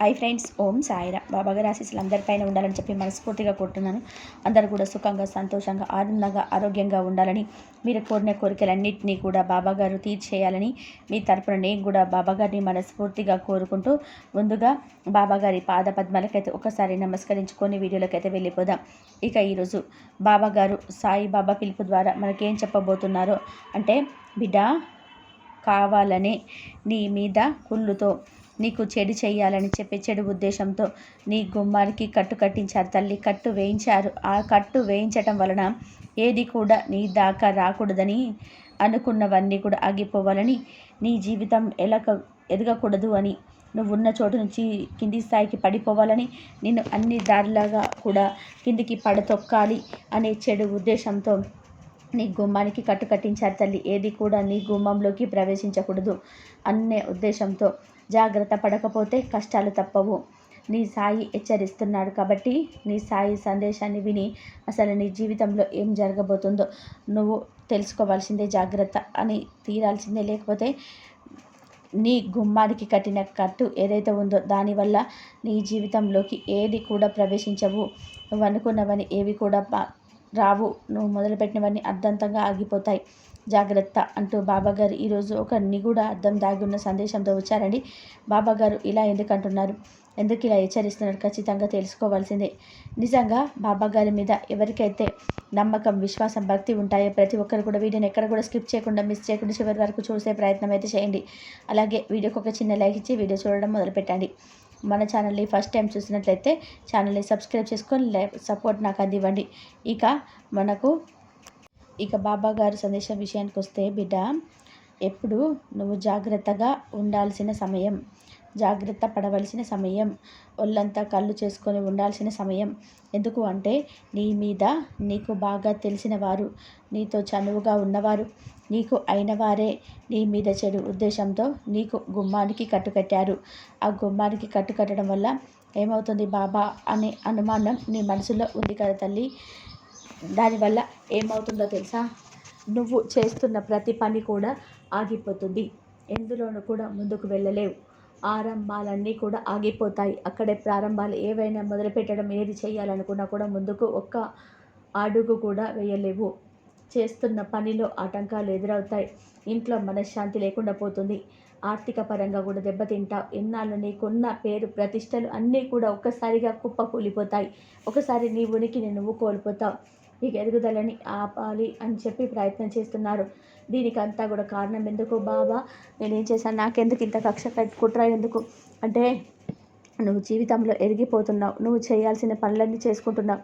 Hi friends ఓం సాయిరా. బాబాగారి ఆశీస్సులు అందరిపైన ఉండాలని చెప్పి మనస్ఫూర్తిగా కోరుతున్నాను. అందరూ కూడా సుఖంగా సంతోషంగా ఆనందంగా ఆరోగ్యంగా ఉండాలని మీరు కోరిన కోరికలన్నింటినీ కూడా బాబాగారు తీర్చేయాలని మీ తరపున నేను కూడా బాబాగారిని మనస్ఫూర్తిగా కోరుకుంటూ ముందుగా బాబాగారి పాద పద్మాలకైతే ఒకసారి నమస్కరించుకొని వీడియోలకైతే వెళ్ళిపోదాం. ఇక ఈరోజు బాబాగారు సాయి బాబా పిలుపు ద్వారా మనకేం చెప్పబోతున్నారో అంటే బిడ్డ కావాలనే నీ మీద కుళ్ళుతో నీకు చెడు చేయాలని చెప్పి చెడు ఉద్దేశంతో నీ గుమ్మానికి కట్టు కట్టించారు తల్లి. కట్టు వేయించారు. ఆ కట్టు వేయించటం వలన ఏది కూడా నీ దాకా రాకూడదని అనుకున్నవన్నీ కూడా ఆగిపోవాలని నీ జీవితం ఎలా ఎదగకూడదు అని నువ్వు ఉన్న చోటు నుంచి కింది స్థాయికి పడిపోవాలని నిన్ను అన్ని దారిలాగా కూడా కిందికి పడతొక్కాలి అనే చెడు ఉద్దేశంతో నీ గుమ్మానికి కట్టు కట్టించారు తల్లి. ఏది కూడా నీ గుమ్మంలోకి ప్రవేశించకూడదు అనే ఉద్దేశంతో జాగ్రత్త పడకపోతే కష్టాలు తప్పవు. నీ సాయి హెచ్చరిస్తున్నాడు కాబట్టి నీ సాయి సందేశాన్ని విని అసలు నీ జీవితంలో ఏం జరగబోతుందో నువ్వు తెలుసుకోవాల్సిందే జాగ్రత్త అని తీరాల్సిందే. లేకపోతే నీ గుమ్మానికి కట్టిన కట్టు ఏదైతే ఉందో దానివల్ల నీ జీవితంలోకి ఏది కూడా ప్రవేశించవు. నువ్వు అనుకున్నవని ఏవి కూడా రావు. నువ్వు మొదలుపెట్టినవన్నీ అర్ధంతంగా ఆగిపోతాయి. జాగ్రత్త అంటూ బాబాగారు ఈరోజు ఒక నిగూఢ అర్థం దాగి ఉన్న సందేశంతో వచ్చారండి. బాబాగారు ఇలా ఎందుకు అంటున్నారు ఎందుకు ఇలా హెచ్చరిస్తున్నారు? ఖచ్చితంగా తెలుసుకోవాల్సిందే. నిజంగా బాబాగారి మీద ఎవరికైతే నమ్మకం విశ్వాసం భక్తి ఉంటాయో ప్రతి ఒక్కరు కూడా వీడియోని ఎక్కడ కూడా స్కిప్ చేయకుండా మిస్ చేయకుండా చివరి వరకు చూసే ప్రయత్నం అయితే చేయండి. అలాగే వీడియోకి ఒక చిన్న లైక్ ఇచ్చి వీడియో చూడడం మొదలుపెట్టండి. మన ఛానల్ని ఫస్ట్ టైం చూసినట్లయితే ఛానల్ని సబ్స్క్రైబ్ చేసుకొని సపోర్ట్ నాకు అందివ్వండి. ఇక మనకు ఇక బాబా గారి సందేశం విషయానికి వస్తే బిడ్డ ఎప్పుడు నువ్వు జాగ్రత్తగా ఉండాల్సిన సమయం జాగ్రత్త పడవలసిన సమయం ఒళ్ళంతా కళ్ళు చేసుకొని ఉండాల్సిన సమయం. ఎందుకు అంటే నీ మీద నీకు బాగా తెలిసిన వారు నీతో చనువుగా ఉన్నవారు నీకు అయిన వారే నీ మీద చెడు ఉద్దేశంతో నీకు గుమ్మానికి కట్టుకట్టారు. ఆ గుమ్మానికి కట్టుకట్టడం వల్ల ఏమవుతుంది బాబా? అనే అనుమానం నీ మనసులో ఉంది కదా తల్లి. దానివల్ల ఏమవుతుందో తెలుసా? నువ్వు చేస్తున్న ప్రతి పని కూడా ఆగిపోతుంది. ఎందులోనూ కూడా ముందుకు వెళ్ళలేవు. ఆరంభాలన్నీ కూడా ఆగిపోతాయి. అక్కడే ప్రారంభాలు ఏవైనా మొదలుపెట్టడం ఏది చేయాలనుకున్నా కూడా ముందుకు ఒక్క అడుగు కూడా వేయలేవు. చేస్తున్న పనిలో ఆటంకాలు ఎదురవుతాయి. ఇంట్లో మనశ్శాంతి లేకుండా పోతుంది. ఆర్థిక పరంగా కూడా దెబ్బతింటావు. ఎన్నాళ్ళు నీకున్న పేరు ప్రతిష్టలు అన్నీ కూడా ఒక్కసారిగా కుప్ప కూలిపోతాయి ఒకసారి నీ ఉనికిని నువ్వు కోల్పోతావు ఇక ఎదుగుదలని ఆపాలి అని చెప్పి ప్రయత్నం చేస్తున్నారు. దీనికి అంతా కూడా కారణం ఎందుకు బాబా? నేనేం చేశాను? నాకెందుకు ఇంత కక్ష కట్టుకుంటున్నా ఎందుకు? అంటే నువ్వు జీవితంలో ఎరిగిపోతున్నావు. నువ్వు చేయాల్సిన పనులన్నీ చేసుకుంటున్నావు.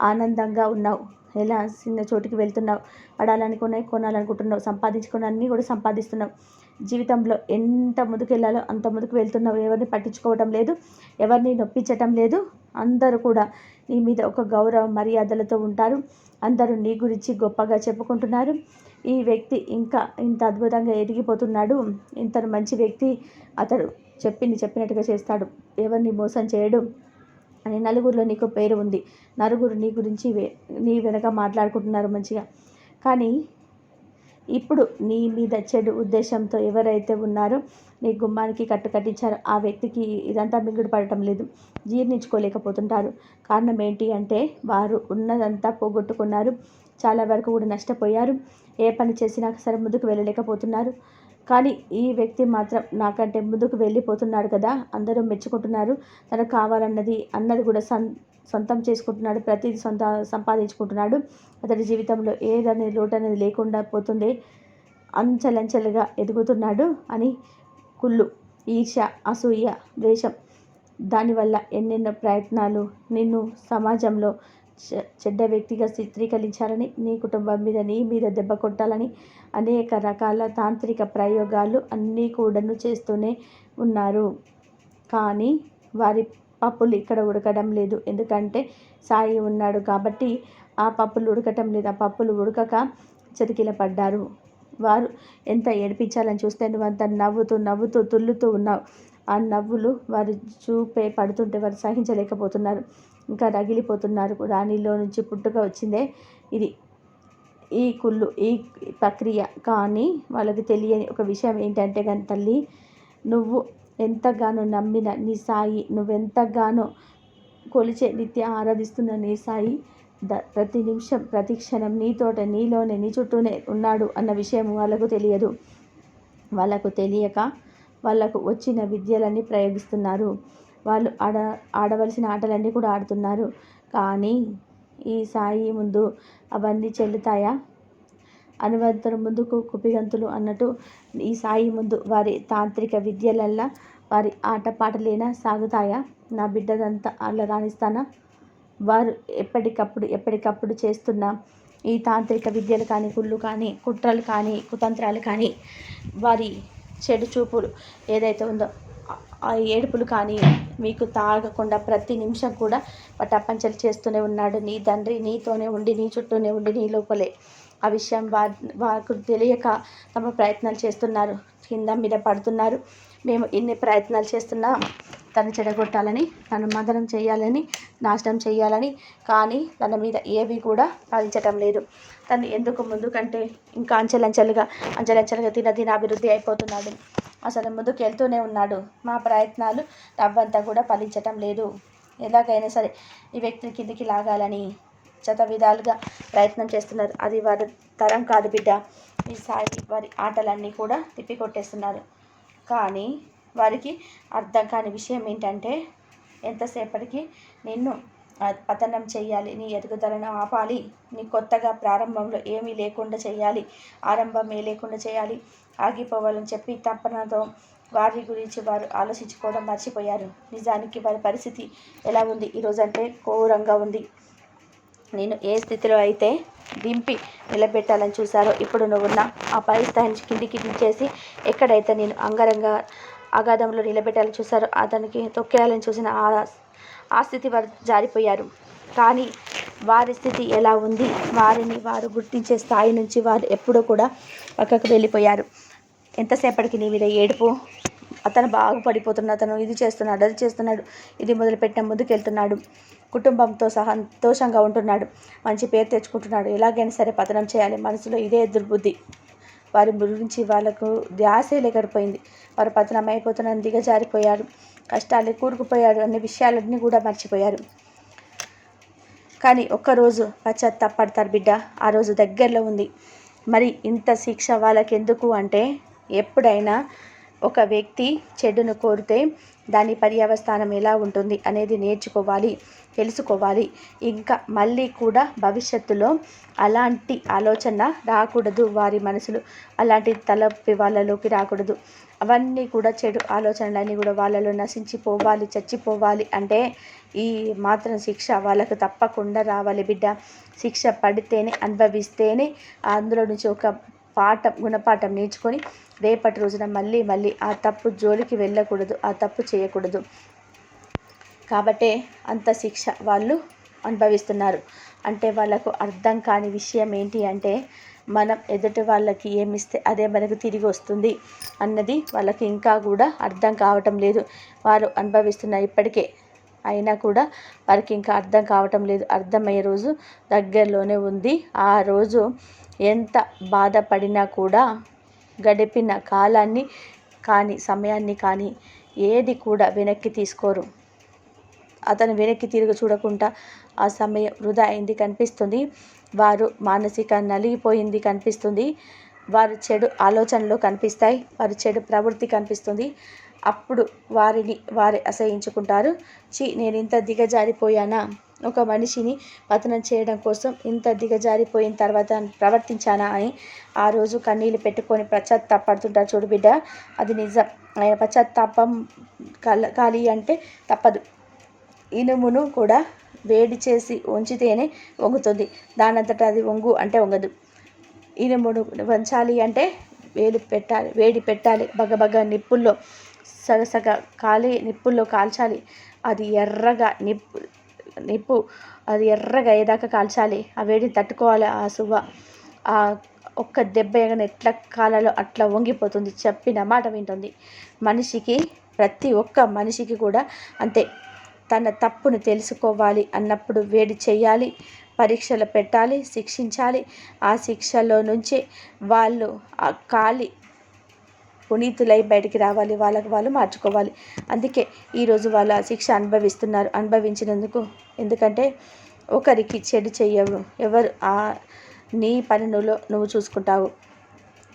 ఆనందంగా ఉన్నావు. ఎలా చిన్న చోటుకి వెళ్తున్నావు? పడాలనుకున్నాయి కొనాలనుకుంటున్నావు. సంపాదించుకున్న అన్నీ కూడా సంపాదిస్తున్నావు. జీవితంలో ఎంత ముందుకు వెళ్ళాలో అంత ముందుకు వెళ్తున్నావు. ఎవరిని పట్టించుకోవటం లేదు. ఎవరిని నొప్పించటం లేదు. అందరూ కూడా నీ మీద ఒక గౌరవ మర్యాదలతో ఉంటారు. అందరూ నీ గురించి గొప్పగా చెప్పుకుంటున్నారు. ఈ వ్యక్తి ఇంకా ఇంత అద్భుతంగా ఎదిగిపోతున్నాడు. ఇంత మంచి వ్యక్తి అతడు చెప్పింది చెప్పినట్టుగా చేస్తాడు. ఎవరిని మోసం చేయడు అని నలుగురిలో నీకు పేరు ఉంది. నలుగురు నీ గురించి నీ వెనక మాట్లాడుకుంటున్నారు మంచిగా. కానీ ఇప్పుడు నీ మీద చెడు ఉద్దేశంతో ఎవరైతే ఉన్నారో నీ గుమ్మానికి కట్టు కట్టించారో ఆ వ్యక్తికి ఇదంతా మింగుడు పడటం లేదు. జీర్ణించుకోలేకపోతుంటారు. కారణం ఏంటి అంటే వారు ఉన్నదంతా పోగొట్టుకున్నారు. చాలా వరకు కూడా నష్టపోయారు. ఏ పని చేసినా సరే ముందుకు వెళ్ళలేకపోతున్నారు. కానీ ఈ వ్యక్తి మాత్రం నాకంటే ముందుకు వెళ్ళిపోతున్నాడు కదా. అందరూ మెచ్చుకుంటున్నారు. తనకు కావాలన్నది అన్నది కూడా సన్ సొంతం చేసుకుంటున్నాడు ప్రతిదీ సొంత సంపాదించుకుంటున్నాడు. అతడి జీవితంలో ఏదనేది లోటు అనేది లేకుండా పోతుంది అంచెలంచెలుగా ఎదుగుతున్నాడు అని కుళ్ళు ఈర్ష అసూయ ద్వేషం. దానివల్ల ఎన్నెన్నో ప్రయత్నాలు నిన్ను సమాజంలో చెడ్డ వ్యక్తిగా చిత్రీకరించాలని నీ కుటుంబం మీద నీ మీద దెబ్బ కొట్టాలని అనేక రకాల తాంత్రిక ప్రయోగాలు అన్నీ కూడాను చేస్తూనే ఉన్నారు. కానీ వారి పప్పులు ఇక్కడ ఉడకడం లేదు. ఎందుకంటే సాయి ఉన్నాడు కాబట్టి ఆ పప్పులు ఉడకటం లేదు. ఆ పప్పులు ఉడకక చతికిల పడ్డారు. వారు ఎంత ఏడిపించాలని చూస్తే నువ్వు అంత నవ్వుతూ నవ్వుతూ తుల్లుతూ ఉన్నావు. ఆ నవ్వులు వారు చూపే పడుతుంటే వారు సహించలేకపోతున్నారు. ఇంకా రగిలిపోతున్నారు. రాణిలో నుంచి పుట్టుక వచ్చిందే ఇది. ఈ కుళ్ళు ఈ ప్రక్రియ. కానీ వాళ్ళకి తెలియని ఒక విషయం ఏంటంటే కానీ తల్లి నువ్వు ఎంతగానో నమ్మిన నీ సాయి నువ్వెంతగానో కొలిచే నిత్య ఆరాధిస్తున్న నీ సాయి ద ప్రతి నిమిషం ప్రతి క్షణం నీతోట నీలోనే నీ చుట్టూనే ఉన్నాడు అన్న విషయం వాళ్ళకు తెలియదు. వాళ్ళకు తెలియక వాళ్ళకు వచ్చిన విద్యలన్నీ ప్రయోగిస్తున్నారు. వాళ్ళు ఆడ ఆడవలసిన ఆటలన్నీ కూడా ఆడుతున్నారు. కానీ ఈ సాయి ముందు అవన్నీ చెల్లుతాయా? అనువంతరం ముందుకు కుపిగంతులు అన్నట్టు ఈ సాయి ముందు వారి తాంత్రిక విద్యలల్లా వారి ఆటపాటలేనా సాగుతాయా? నా బిడ్డదంతా అలా రాణిస్తానా? వారు ఎప్పటికప్పుడు ఎప్పటికప్పుడు చేస్తున్న ఈ తాంత్రిక విద్యలు కానీ కుళ్ళు కానీ కుట్రలు కానీ కుతంత్రాలు కానీ వారి చెడు చూపులు ఏదైతే ఉందో ఆ ఏడుపులు కానీ మీకు తాగకుండా ప్రతి నిమిషం కూడా పటాపంచలు చేస్తూనే ఉన్నాడు. నీ తండ్రి నీతోనే ఉండి నీ చుట్టూనే ఉండి నీ లోపలే ఆ విషయం వా వారికి తెలియక తమ ప్రయత్నాలు చేస్తున్నారు. కింద మీద పడుతున్నారు. మేము ఇన్ని ప్రయత్నాలు చేస్తున్నా తను చెడగొట్టాలని తను మదనం చేయాలని నాశనం చేయాలని కానీ తన మీద ఏవి కూడా ఫలించటం లేదు. తను ఎందుకు ముందు కంటే ఇంకా అంచెలంచెలుగా అంచెలంచెలుగా దిన దిన అభివృద్ధి అయిపోతున్నాడు. అసలు ముందుకు వెళ్తూనే ఉన్నాడు. మా ప్రయత్నాలు రవ్వంతా కూడా ఫలించటం లేదు. ఎలాగైనా సరే ఈ వ్యక్తిని కిందికి లాగాలని శత విధాలుగా ప్రయత్నం చేస్తున్నారు. అది వారి తరం కాదు బిడ్డ. ఈ సాయి వారి ఆటలన్నీ కూడా తిప్పికొట్టేస్తున్నారు. కానీ వారికి అర్థం కాని విషయం ఏంటంటే ఎంతసేపటికి నిన్ను పతనం చేయాలి నీ ఎదుగుదలను ఆపాలి నీ కొత్తగా ప్రారంభంలో ఏమీ లేకుండా చేయాలి ఆరంభమే లేకుండా చేయాలి ఆగిపోవాలని చెప్పి తప్పనతో వారి గురించి వారు ఆలోచించుకోవడం మర్చిపోయారు. నిజానికి వారి పరిస్థితి ఎలా ఉంది? ఈరోజంటే ఘోరంగా ఉంది. నేను ఏ స్థితిలో అయితే దింపి నిలబెట్టాలని చూశారో ఇప్పుడు నువ్వున్న ఆ పరిస్థితిని నుంచి కిందికి దించేసి ఎక్కడైతే నేను అంగరంగ అగాధంలో నిలబెట్టాలని చూశారో అతనికి తొక్కేయాలని చూసిన ఆ ఆ స్థితి వారు జారిపోయారు. కానీ వారి స్థితి ఎలా ఉంది? వారిని వారు గుర్తించే స్థాయి నుంచి వారు ఎప్పుడూ కూడా పక్కకు వెళ్ళిపోయారు. ఎంతసేపటికి నీ మీద ఏడుపు? అతను బాగుపడిపోతున్నాడు అతను ఇది చేస్తున్నాడు అది చేస్తున్నాడు ఇది మొదలుపెట్టిన ముందుకెళ్తున్నాడు. కుటుంబంతో సంతోషంగా ఉంటున్నాడు. మంచి పేరు తెచ్చుకుంటున్నాడు. ఎలాగైనా సరే పతనం చేయాలి. మనసులో ఇదే దుర్బుద్ధి వారి గురించి వాళ్ళకు ధ్యాసే లేకపోయింది. వారు పతనం అయిపోతున్నాను దిగజారిపోయారు. కష్టాలు కూరుకుపోయారు అనే విషయాలన్నీ కూడా మర్చిపోయారు. కానీ ఒక్కరోజు పశ్చాత్తాపడతారు బిడ్డ. ఆ రోజు దగ్గరలో ఉంది. మరి ఇంత శిక్ష వాళ్ళకెందుకు అంటే ఎప్పుడైనా ఒక వ్యక్తి చెడును కోరితే దాని పర్యవస్థానం ఎలా ఉంటుంది అనేది నేర్చుకోవాలి తెలుసుకోవాలి. ఇంకా మళ్ళీ కూడా భవిష్యత్తులో అలాంటి ఆలోచన రాకూడదు వారి మనసులు. అలాంటి తలపి వాళ్ళలోకి రాకూడదు. అవన్నీ కూడా చెడు ఆలోచనలన్నీ కూడా వాళ్ళలో నశించిపోవాలి చచ్చిపోవాలి అంటే ఈ మాత్రం శిక్ష వాళ్ళకు తప్పకుండా రావాలి బిడ్డ. శిక్ష పడితేనే అనుభవిస్తేనే అందులో నుంచి ఒక పాఠం గుణపాఠం నేర్చుకొని రేపటి రోజున మళ్ళీ మళ్ళీ ఆ తప్పు జోలికి వెళ్ళకూడదు ఆ తప్పు చేయకూడదు. కాబట్టే అంత శిక్ష వాళ్ళు అనుభవిస్తున్నారు. అంటే వాళ్ళకు అర్థం కాని విషయం ఏంటి అంటే మనం ఎదుటి వాళ్ళకి ఏమిస్తే అదే మనకు తిరిగి వస్తుంది అన్నది వాళ్ళకి ఇంకా కూడా అర్థం కావటం లేదు. వారు అనుభవిస్తున్న ఇప్పటికే అయినా కూడా వారికి ఇంకా అర్థం కావటం లేదు. అర్థమయ్యే రోజు దగ్గరలోనే ఉంది. ఆ రోజు ఎంత బాధపడినా కూడా గడిపిన కాలాన్ని కానీ సమయాన్ని కానీ ఏది కూడా వెనక్కి తీసుకోరు. అతను వెనక్కి తిరిగి చూడకుండా ఆ సమయం వృధా అయింది కనిపిస్తుంది. వారు మానసిక నలిగిపోయింది కనిపిస్తుంది. వారు చెడు ఆలోచనలు కనిపిస్తాయి. వారి చెడు ప్రవృత్తి కనిపిస్తుంది. అప్పుడు వారిని వారి అసహించుకుంటారు. చి నేను ఇంత దిగజారిపోయానా? ఒక మనిషిని పతనం చేయడం కోసం ఇంత దిగజారిపోయిన తర్వాత ప్రవర్తించానా అని ఆ రోజు కన్నీళ్ళు పెట్టుకొని పశ్చాత్తాపడుతుంటారు. చూడు బిడ్డ అది నిజం. ఆయన పశ్చాత్తాపం కల కాలి అంటే తప్పదు. ఇనుమును కూడా వేడి చేసి ఉంచితేనే వంగుతుంది. దానంతటా అది వంగు అంటే వంగదు. ఇనుమును వంచాలి అంటే వేలు పెట్టాలి వేడి పెట్టాలి. బగబగ నిప్పుల్లో సగసగ కాలి నిప్పుల్లో కాల్చాలి. అది ఎర్రగా నిప్పు నిప్పు అది ఎర్రగా అయ్యేదాకా కాల్చాలి. ఆ వేడిని తట్టుకోవాలి. ఆ సువ్వ ఆ ఒక్క దెబ్బ ఎగన ఎట్లా కాలాలో అట్లా వంగిపోతుంది చెప్పిన మాట వింటుంది. మనిషికి ప్రతి ఒక్క మనిషికి కూడా అంతే. తన తప్పును తెలుసుకోవాలి. అన్నప్పుడు వేడి చేయాలి. పరీక్షలు పెట్టాలి. శిక్షించాలి. ఆ శిక్షలో నుంచి వాళ్ళు ఆ కాలి పునీతులై బయటికి రావాలి వాళ్ళకు వాళ్ళు మార్చుకోవాలి. అందుకే ఈరోజు వాళ్ళ శిక్ష అనుభవిస్తున్నారు. అనుభవించినందుకు ఎందుకంటే ఒకరికి చెడు చెయ్యవు. ఎవరు ఆ నీ పని నువ్వు నువ్వు చూసుకుంటావు.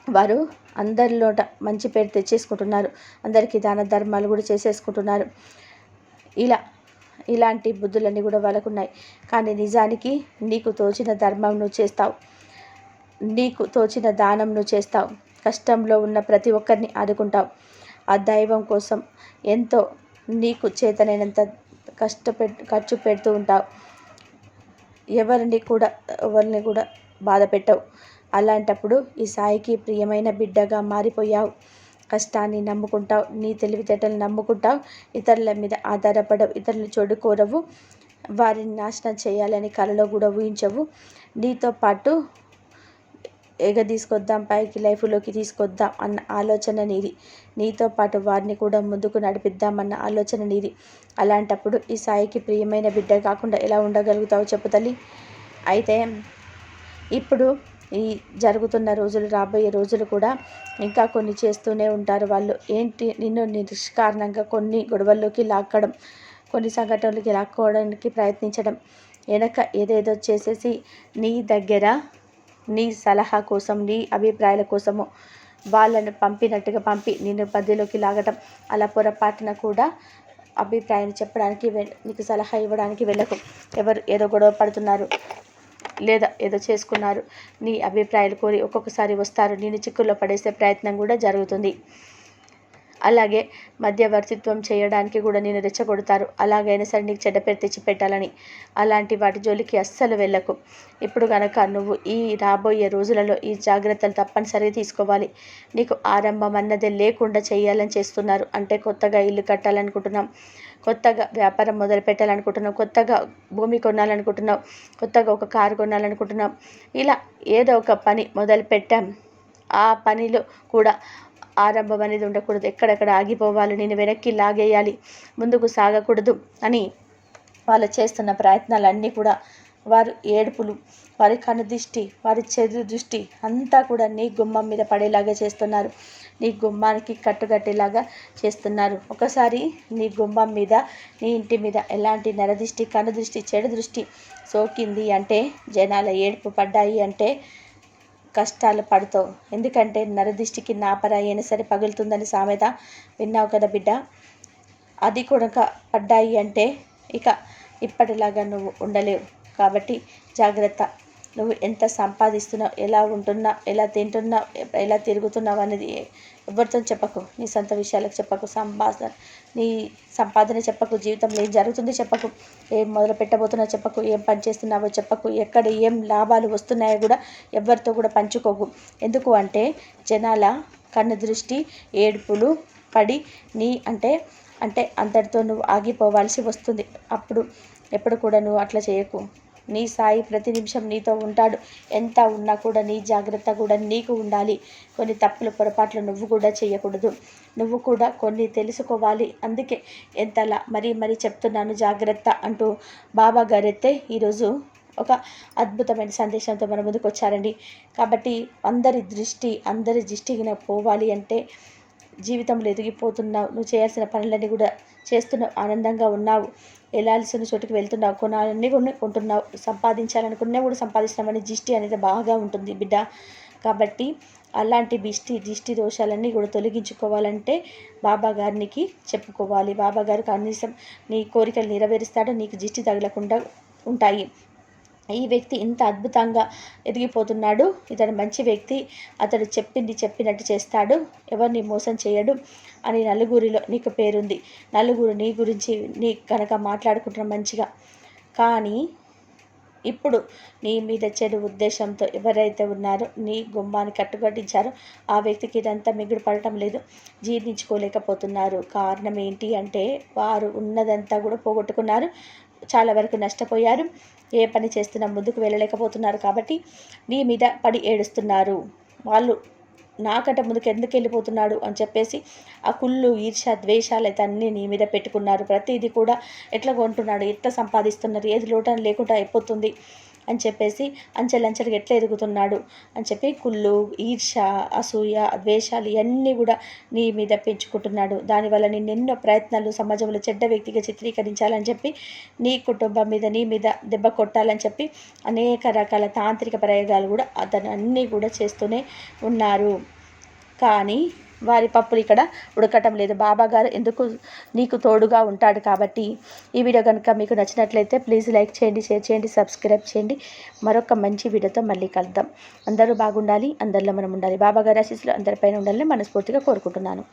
వారు అందరిలోట మంచి పేరు తెచ్చేసుకుంటున్నారు. అందరికీ దాన ధర్మాలు కూడా చేసేసుకుంటున్నారు. ఇలా ఇలాంటి బుద్ధులన్నీ కూడా వాళ్ళకు ఉన్నాయి కానీ నిజానికి నీకు తోచిన ధర్మం నువ్వు చేస్తావు. నీకు తోచిన దానం నువ్వు చేస్తావు. కష్టంలో ఉన్న ప్రతి ఒక్కరిని ఆదుకుంటావు. ఆ దైవం కోసం ఎంతో నీకు చేతనైనంత కష్టపె ఖర్చు పెడుతూ ఉంటావు. ఎవరిని కూడా ఎవరిని కూడా బాధ పెట్టవు. అలాంటప్పుడు ఈ సాయికి ప్రియమైన బిడ్డగా మారిపోయావు. కష్టాన్ని నమ్ముకుంటావు. నీ తెలివితేటలు నమ్ముకుంటావు. ఇతరుల మీద ఆధారపడవు. ఇతరులు చెడుకోరవు వారిని నాశనం చేయాలని కలలో కూడా ఊహించవు. నీతో పాటు ఎగ తీసుకొద్దాం పైకి లైఫ్లోకి తీసుకొద్దాం అన్న ఆలోచన నీది. నీతో పాటు వారిని కూడా ముందుకు నడిపిద్దామన్న ఆలోచన నీది. అలాంటప్పుడు ఈ సాయికి ప్రియమైన బిడ్డ కాకుండా ఎలా ఉండగలుగుతావు చెప్పు తల్లి. అయితే ఇప్పుడు ఈ జరుగుతున్న రోజులు రాబోయే రోజులు కూడా ఇంకా కొన్ని చేస్తూనే ఉంటారు వాళ్ళు. ఏంటి? నిన్ను నిష్కారణంగా కొన్ని గొడవల్లోకి లాక్కడం కొన్ని సంఘటనలకి లాక్కోవడానికి ప్రయత్నించడం. వెనక ఏదేదో చేసేసి నీ దగ్గర నీ సలహా కోసం నీ అభిప్రాయాల కోసము వాళ్ళను పంపినట్టుగా పంపి నిన్ను పద్యలోకి లాగటం. అలా పొరపాటున కూడా అభిప్రాయం చెప్పడానికి నీకు సలహా ఇవ్వడానికి వెళ్ళకు. ఎవరు ఏదో గొడవ పడుతున్నారు లేదా ఏదో చేసుకున్నారు నీ అభిప్రాయాలు కోరి ఒక్కొక్కసారి వస్తారు. నేను చిక్కుల్లో పడేసే ప్రయత్నం కూడా జరుగుతుంది. అలాగే మధ్యవర్తిత్వం చేయడానికి కూడా నేను రెచ్చగొడతారు. అలాగైనా సరే నీకు చెడ్డ పేరు తెచ్చిపెట్టాలని అలాంటి వాటి జోలికి అస్సలు వెళ్ళకు. ఇప్పుడు కనుక నువ్వు ఈ రాబోయే రోజులలో ఈ జాగ్రత్తలు తప్పనిసరిగా తీసుకోవాలి. నీకు ఆరంభం అన్నదే లేకుండా చేయాలని చేస్తున్నారు. అంటే కొత్తగా ఇల్లు కట్టాలనుకుంటున్నాం. కొత్తగా వ్యాపారం మొదలు పెట్టాలనుకుంటున్నావు కొత్తగా భూమి కొనాలనుకుంటున్నావు కొత్తగా ఒక కారు కొనాలనుకుంటున్నావు ఇలా ఏదో ఒక పని మొదలు పెట్టాం. ఆ పనిలో కూడా ఆరంభం అనేది ఉండకూడదు. ఎక్కడెక్కడ ఆగిపోవాలి నేను వెనక్కి లాగేయాలి ముందుకు సాగకూడదు అని వాళ్ళు చేస్తున్న ప్రయత్నాలన్నీ కూడా వారు ఏడుపులు వారి కనుదృష్టి వారి చెడు దృష్టి అంతా కూడా నీ గుమ్మం మీద పడేలాగా చేస్తున్నారు. నీ గుమ్మానికి కట్టుకట్టేలాగా చేస్తున్నారు. ఒకసారి నీ గుమ్మం మీద నీ ఇంటి మీద ఎలాంటి నరదృష్టి కనుదృష్టి చెడు దృష్టి సోకింది అంటే జనాల ఏడుపు పడ్డాయి అంటే కష్టాలు పడతావు. ఎందుకంటే నరదిష్టికి నాపర అయినా సరే పగులుతుందని సామెత విన్నావు కదా బిడ్డ? అది కూడా పడ్డాయి అంటే ఇక ఇప్పటిలాగా నువ్వు ఉండలేవు. కాబట్టి జాగ్రత్త. నువ్వు ఎంత సంపాదిస్తున్నావు ఎలా ఉంటున్నావు ఎలా తింటున్నావు ఎలా తిరుగుతున్నావు అనేది ఎవరితో చెప్పకు. నీ సొంత విషయాలకు చెప్పకు. సంపాదన నీ సంపాదన చెప్పకు. జీవితంలో ఏం జరుగుతుంది చెప్పకు. ఏం మొదలు పెట్టబోతున్నావు చెప్పకు. ఏం పని చేస్తున్నావో చెప్పకు. ఎక్కడ ఏం లాభాలు వస్తున్నాయో కూడా ఎవరితో కూడా పంచుకోకు. ఎందుకు అంటే జనాల కన్ను దృష్టి ఏడుపులు పడి నీ అంటే అంటే అంతటితో నువ్వు ఆగిపోవాల్సి వస్తుంది. అప్పుడు ఎప్పుడు కూడా నువ్వు అట్లా చేయకు. నీ సాయి ప్రతి నిమిషం నీతో ఉంటాడు. ఎంత ఉన్నా కూడా నీ జాగ్రత్త కూడా నీకు ఉండాలి. కొన్ని తప్పులు పొరపాట్లు నువ్వు కూడా చేయకూడదు. నువ్వు కూడా కొన్ని తెలుసుకోవాలి. అందుకే ఎంతలా మరీ మరీ చెప్తున్నాను జాగ్రత్త అంటూ బాబా గారైతే ఈరోజు ఒక అద్భుతమైన సందేశంతో మన ముందుకు వచ్చారండి కాబట్టి అందరి దృష్టి అందరి దృష్టికి పోవాలి అంటే జీవితంలో ఎదిగిపోతున్నావు. నువ్వు చేయాల్సిన పనులన్నీ కూడా చేస్తున్నావు. ఆనందంగా ఉన్నావు. వెళ్ళాల్సిన చోటుకి వెళ్తున్నావు? కొనాలన్నీ కొన్ని కొంటున్నావు. సంపాదించాలనుకున్నా కూడా సంపాదిస్తున్నామని దిష్టి అనేది బాగా ఉంటుంది బిడ్డ. కాబట్టి అలాంటి దిష్టి దిష్టి దోషాలన్నీ కూడా తొలగించుకోవాలంటే బాబా గారికి చెప్పుకోవాలి. బాబా గారు కనీసం నీ కోరికలు నెరవేరుస్తాడో. నీకు దిష్టి తగలకుండా ఉంటాయి. ఈ వ్యక్తి ఇంత అద్భుతంగా ఎదిగిపోతున్నాడు. ఇతడు మంచి వ్యక్తి. అతడు చెప్పింది చెప్పినట్టు చేస్తాడు. ఎవరిని మోసం చేయడు అని నలుగురిలో నీకు పేరుంది. నలుగురు నీ గురించి నీ కనుక మాట్లాడుకుంటున్నా మంచిగా. కానీ ఇప్పుడు నీ మీద చెడు ఉద్దేశంతో ఎవరైతే ఉన్నారో నీ గుమ్మాన్ని కట్టుబట్టించారో ఆ వ్యక్తికి ఇదంతా మిగుడు పడటం లేదు. జీర్ణించుకోలేకపోతున్నారు. కారణం ఏంటి అంటే వారు ఉన్నదంతా కూడా పోగొట్టుకున్నారు. చాలా వరకు నష్టపోయారు. ఏ పని చేస్తున్నా ముందుకు వెళ్ళలేకపోతున్నారు కాబట్టి నీ మీద పడి ఏడుస్తున్నారు. వాళ్ళు నాకంటే ముందుకు ఎందుకు వెళ్ళిపోతున్నాడు అని చెప్పేసి ఆ కుళ్ళు ఈర్ష ద్వేషాలు అయితే అన్నీ నీ మీద పెట్టుకున్నారు. ప్రతిదీ కూడా ఎట్లా కొంటున్నాడు ఎట్లా సంపాదిస్తున్నారు ఏది లోటని లేకుండా అయిపోతుంది. అని చెప్పేసి అంచెలంచెలుగా ఎట్లా ఎదుగుతున్నాడు అని చెప్పి కుళ్ళు ఈర్ష అసూయ ద్వేషాలు ఇవన్నీ కూడా నీ మీద పెంచుకుంటున్నాడు. దానివల్ల నేను ఎన్నో ప్రయత్నాలు సమాజంలో చెడ్డ వ్యక్తిగా చిత్రీకరించాలని చెప్పి నీ కుటుంబం మీద నీ మీద దెబ్బ కొట్టాలని చెప్పి అనేక రకాల తాంత్రిక ప్రయోగాలు కూడా అతను అన్నీ కూడా చేస్తూనే ఉన్నారు. కానీ వారి పప్పులు ఇక్కడ ఉడకటం లేదు. బాబా గారు ఎందుకు నీకు తోడుగా ఉంటాడు కాబట్టి ఈ వీడియో కనుక మీకు నచ్చినట్లయితే ప్లీజ్ లైక్ చేయండి షేర్ చేయండి సబ్స్క్రైబ్ చేయండి. మరొక మంచి వీడియోతో మళ్ళీ కలుద్దాం. అందరూ బాగుండాలి అందరిలో మనం ఉండాలి. బాబా గారి ఆశీస్సులు అందరిపైన ఉండాలని మనస్ఫూర్తిగా కోరుకుంటున్నాను.